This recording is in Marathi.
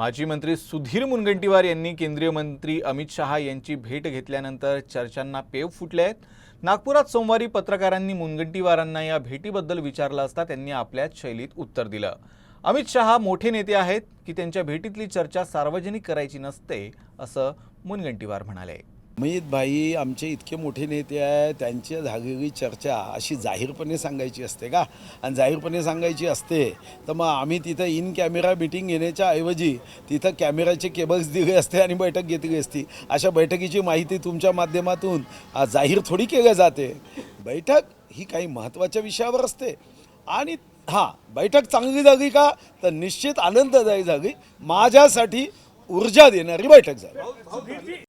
माजी मंत्री सुधीर मुनगंटीवार यांनी केंद्रीय मंत्री अमित शहा यांची भेट घेतल्यानंतर चर्चांना पेव फुटले आहेत. नागपुरात सोमवारी पत्रकारांनी मुनगंटीवारांना या भेटीबद्दल विचारलं असता त्यांनी आपल्याच शैलीत उत्तर दिलं. अमित शहा मोठे नेते आहेत की त्यांच्या भेटीतली चर्चा सार्वजनिक करायची नसते असं मुनगंटीवार म्हणाले. अमित भाई आमचे इतके मोठे नेते आहे त्यांच्या झालेली चर्चा अशी जाहीरपणे सांगायची असते का? आणि जाहीरपणे सांगायची असते तर मग आम्ही तिथं इन कॅमेरा मिटिंग घेण्याच्या ऐवजी तिथं कॅमेराचे केबल्स दिले असते आणि बैठक घेतली असती. अशा बैठकीची माहिती तुमच्या माध्यमातून जाहीर थोडी केल्या जाते. बैठक ही काही महत्त्वाच्या विषयावर असते. आणि हां बैठक चांगली झाली का? तर निश्चित आनंददायी झाली. माझ्यासाठी ऊर्जा देणारी बैठक झाली.